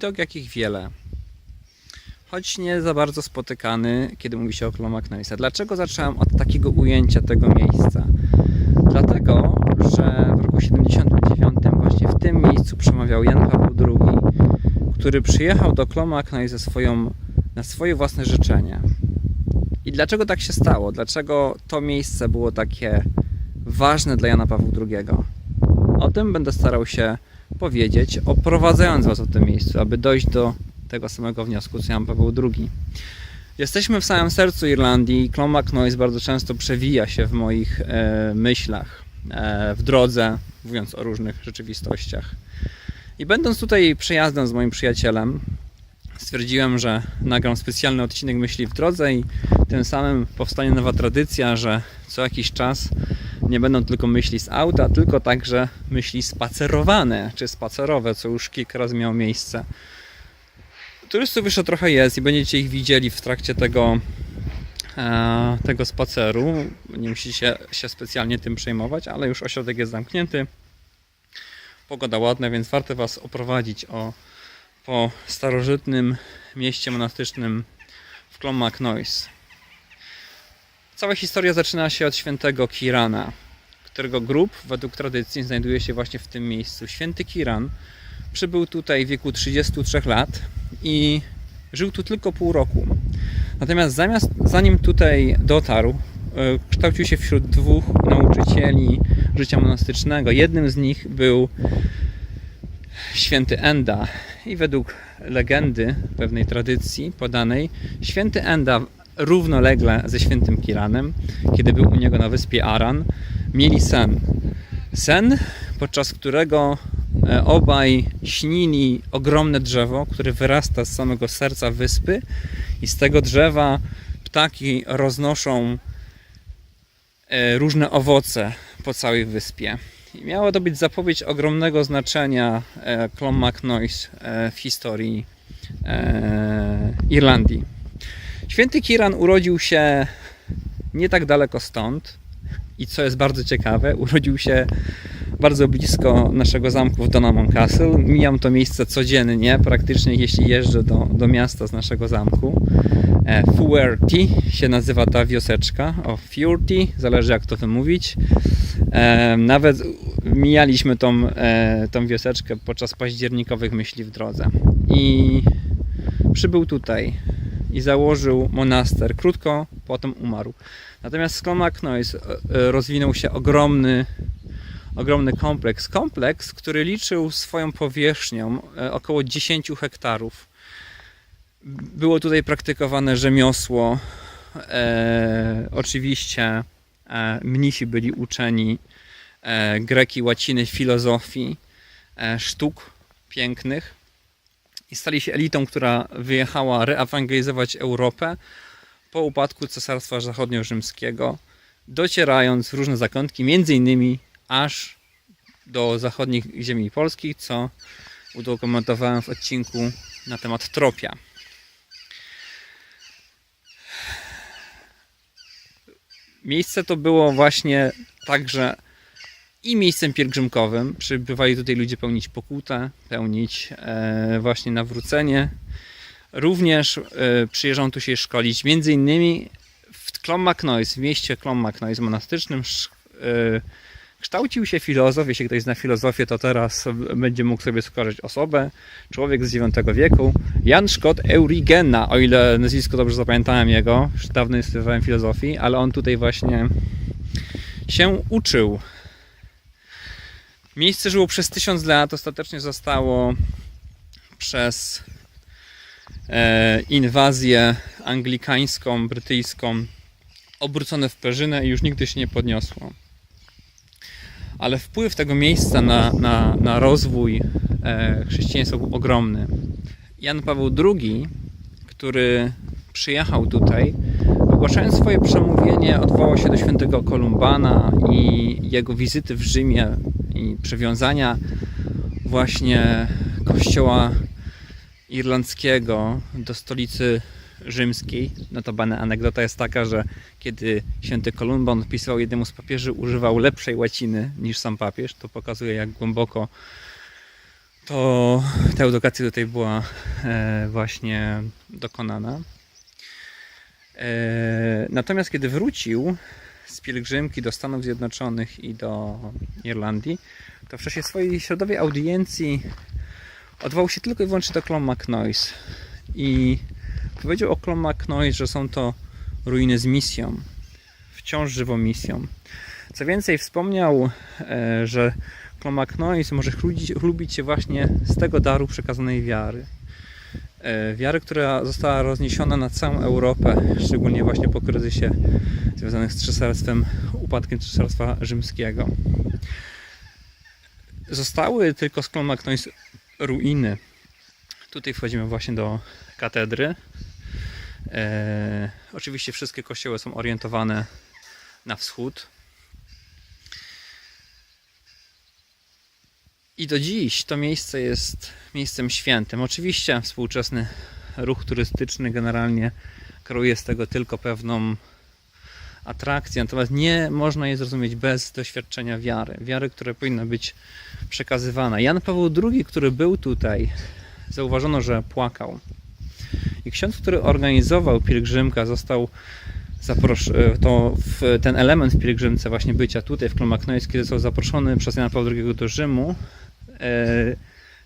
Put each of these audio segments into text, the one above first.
Widok jakich wiele. Choć nie za bardzo spotykany, kiedy mówi się o Clonmacnoise. Dlaczego zacząłem od takiego ujęcia tego miejsca? Dlatego, że w roku 79 właśnie w tym miejscu przemawiał Jan Paweł II, który przyjechał do swoją, na swoje własne życzenie. I dlaczego tak się stało? Dlaczego to miejsce było takie ważne dla Jana Pawła II? O tym będę starał się powiedzieć, oprowadzając Was o tym miejscu, aby dojść do tego samego wniosku, co Jan Paweł II. Jesteśmy w samym sercu Irlandii i Clonmacnoise bardzo często przewija się w moich e, myślach, e, w drodze, mówiąc o różnych rzeczywistościach. I będąc tutaj przejazdem z moim przyjacielem, stwierdziłem, że nagram specjalny odcinek myśli w drodze i tym samym powstanie nowa tradycja, że co jakiś czas nie będą tylko myśli z auta, tylko także myśli spacerowane czy spacerowe, co już kilka razy miało miejsce. Turystów jeszcze trochę jest i będziecie ich widzieli w trakcie tego, e, tego spaceru. Nie musicie się specjalnie tym przejmować, ale już ośrodek jest zamknięty. Pogoda ładna, więc warto Was oprowadzić o, po starożytnym mieście monastycznym w Clonmacnoise. Cała historia zaczyna się od świętego Kirana, którego grób według tradycji znajduje się właśnie w tym miejscu. Święty Kiran przybył tutaj w wieku 33 lat i żył tu tylko pół roku. Natomiast zamiast, zanim tutaj dotarł, e, kształcił się wśród dwóch nauczycieli życia monastycznego. Jednym z nich był święty Enda i według legendy, pewnej tradycji podanej, święty Enda równolegle ze świętym Kiranem, kiedy był u niego na wyspie Aran, mieli sen. Sen, podczas którego e, obaj śnili ogromne drzewo, które wyrasta z samego serca wyspy i z tego drzewa ptaki roznoszą e, różne owoce po całej wyspie. I miała to być zapowiedź ogromnego znaczenia e, Clonmacnoise w historii Irlandii. Święty Kiran urodził się nie tak daleko stąd i co jest bardzo ciekawe, urodził się bardzo blisko naszego zamku w Donamon Castle. Mijam to miejsce codziennie, praktycznie jeśli jeżdżę do, do miasta z naszego zamku. E, Fuerty się nazywa ta wioseczka, o Fuerty, zależy jak to wymówić. E, nawet mijaliśmy tą, e, tą wioseczkę podczas październikowych myśli w drodze. I przybył tutaj i założył monaster. Krótko potem umarł. Natomiast z Clonmacnoise e, e, rozwinął się ogromny, ogromny kompleks. Kompleks, który liczył swoją powierzchnią e, około 10 hektarów. Było tutaj praktykowane rzemiosło. E, oczywiście e, mnisi byli uczeni e, greki, łaciny, filozofii, e, sztuk pięknych i stali się elitą, która wyjechała reewangelizować Europę po upadku Cesarstwa Zachodnio-Rzymskiego, docierając w różne zakątki, między innymi aż do zachodnich ziemi polskich, co udokumentowałem w odcinku na temat Tropia. Miejsce to było właśnie także i miejscem pielgrzymkowym. Przybywali tutaj ludzie pełnić pokutę, pełnić e, właśnie nawrócenie. Również e, przyjeżdżą tu się szkolić. Między innymi w Clonmacnoise, w mieście Clonmacnoise monastycznym e, kształcił się filozof. Jeśli ktoś zna filozofię, to teraz będzie mógł sobie skojarzyć osobę. Człowiek z IX wieku. Jan Szkot Eurigena, o ile nazwisko dobrze zapamiętałem jego. Już dawno nie studiowałem filozofii, ale on tutaj właśnie się uczył. Miejsce żyło przez tysiąc lat, ostatecznie zostało przez e, inwazję anglikańską, brytyjską obrócone w perzynę i już nigdy się nie podniosło. Ale wpływ tego miejsca na, na, na rozwój e, chrześcijaństwa był ogromny. Jan Paweł II, który przyjechał tutaj, ogłaszając swoje przemówienie, odwołał się do świętego Kolumbana i jego wizyty w Rzymie i przywiązania właśnie kościoła irlandzkiego do stolicy rzymskiej. Notabene anegdota jest taka, że kiedy święty Kolumban pisywał jednemu z papieży, używał lepszej łaciny niż sam papież. To pokazuje, jak głęboko to ta edukacja tutaj była e, właśnie dokonana. E, Natomiast kiedy wrócił z pielgrzymki do Stanów Zjednoczonych i do Irlandii, to w czasie swojej środowej audiencji odwołał się tylko i wyłącznie do Clon MacNoise i powiedział o Clon MacNoise, że są to ruiny z misją, wciąż żywą misją. Co więcej, wspomniał, e, że Clon MacNoise może chlubić się właśnie z tego daru przekazanej wiary. E, Wiary, która została rozniesiona na całą Europę, szczególnie właśnie po kryzysie związanym z cesarstwem, upadkiem Cesarstwa Rzymskiego. Zostały tylko z ruiny. Tutaj wchodzimy właśnie do katedry. E, oczywiście wszystkie kościoły są orientowane na wschód. I do dziś to miejsce jest miejscem świętym. Oczywiście współczesny ruch turystyczny generalnie kreuje z tego tylko pewną atrakcję, natomiast nie można jej zrozumieć bez doświadczenia wiary. Wiary, która powinna być przekazywana. Jan Paweł II, który był tutaj, zauważono, że płakał. I ksiądz, który organizował pielgrzymkę, został zaproszony, to w, ten element w pielgrzymce właśnie bycia tutaj w Klomaknois, kiedy został zaproszony przez Jana Pawła II do Rzymu, e,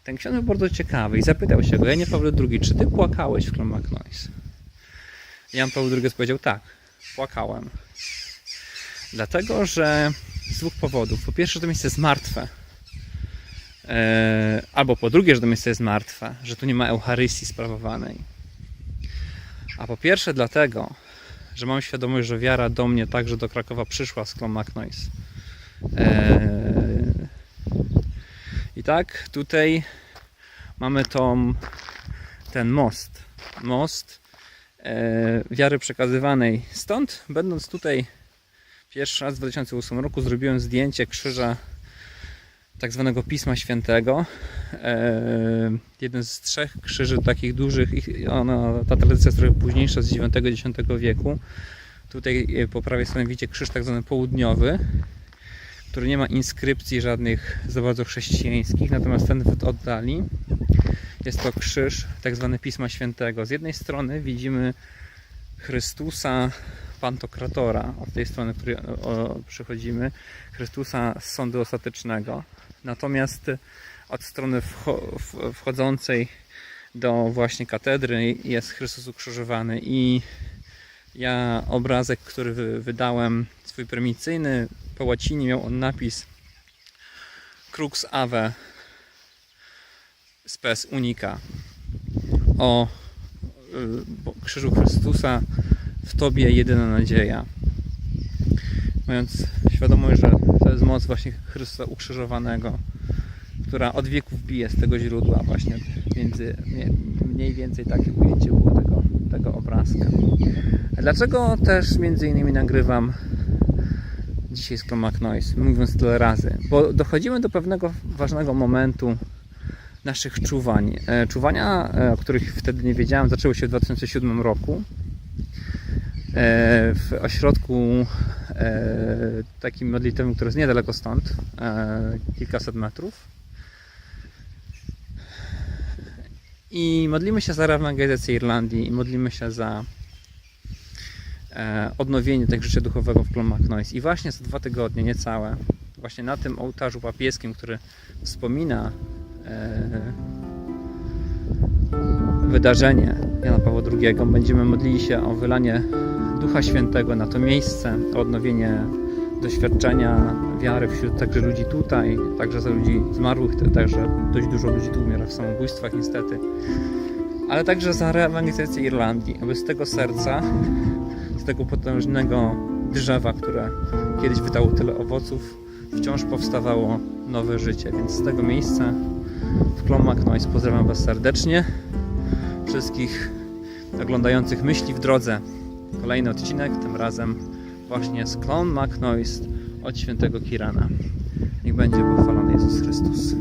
ten ksiądz był bardzo ciekawy i zapytał się go, Janie Pawle II, czy ty płakałeś w Klomaknois? Jan Paweł II powiedział, tak, płakałem. Dlatego, że z dwóch powodów. Po pierwsze, że to miejsce jest martwe. E, albo po drugie, że to miejsce jest martwe, że tu nie ma Eucharystii sprawowanej. A po pierwsze dlatego, że mam świadomość, że wiara do mnie także do Krakowa przyszła z Klomaknois. Eee... I tak tutaj mamy tą, ten most. Most e, wiary przekazywanej. Stąd, będąc tutaj pierwszy raz w 2008 roku, zrobiłem zdjęcie krzyża tak zwanego Pisma Świętego. E, jeden z trzech krzyży takich dużych, ona, ta tradycja jest trochę późniejsza, z IX-X wieku. Tutaj e, po prawej stronie widzicie krzyż tak zwany południowy, który nie ma inskrypcji żadnych za bardzo chrześcijańskich, natomiast ten w oddali jest to krzyż tak zwany Pisma Świętego. Z jednej strony widzimy Chrystusa Pantokratora, od tej strony, której przychodzimy, Chrystusa z sądu ostatecznego. Natomiast od strony wchodzącej do właśnie katedry jest Chrystus ukrzyżowany i ja obrazek, który wy- wydałem, swój prymicyjny, po łacinie miał on napis Crux Ave Spes Unica o y, krzyżu Chrystusa w Tobie jedyna nadzieja. Mając świadomość, że to jest moc właśnie Chrystusa ukrzyżowanego, która od wieków bije z tego źródła właśnie między, mniej więcej takie ujęcie było tego, obrazka. Dlaczego też między innymi nagrywam dzisiaj z Chromac Noise, mówiąc tyle razy? Bo dochodzimy do pewnego ważnego momentu naszych czuwań. E, Czuwania, e, o których wtedy nie wiedziałem, zaczęły się w 2007 roku e, w ośrodku takim modlitewnym, który jest niedaleko stąd, kilkaset metrów. I modlimy się za ewangelizację Irlandii i modlimy się za e, odnowienie tego życia duchowego w Clonmacnoise. I właśnie za dwa tygodnie, niecałe, właśnie na tym ołtarzu papieskim, który wspomina e, wydarzenie Jana Pawła II, będziemy modlili się o wylanie Ducha Świętego na to miejsce, o odnowienie doświadczenia wiary wśród także ludzi tutaj, także za ludzi zmarłych, także dość dużo ludzi tu umiera w samobójstwach niestety, ale także za reewangelizację Irlandii, aby z tego serca, z tego potężnego drzewa, które kiedyś wydało tyle owoców, wciąż powstawało nowe życie, więc z tego miejsca w Clonmac Noise pozdrawiam Was serdecznie, wszystkich oglądających myśli w drodze. Kolejny odcinek, tym razem właśnie z Clone Mac Noise od świętego Kirana. Niech będzie pochwalony Jezus Chrystus.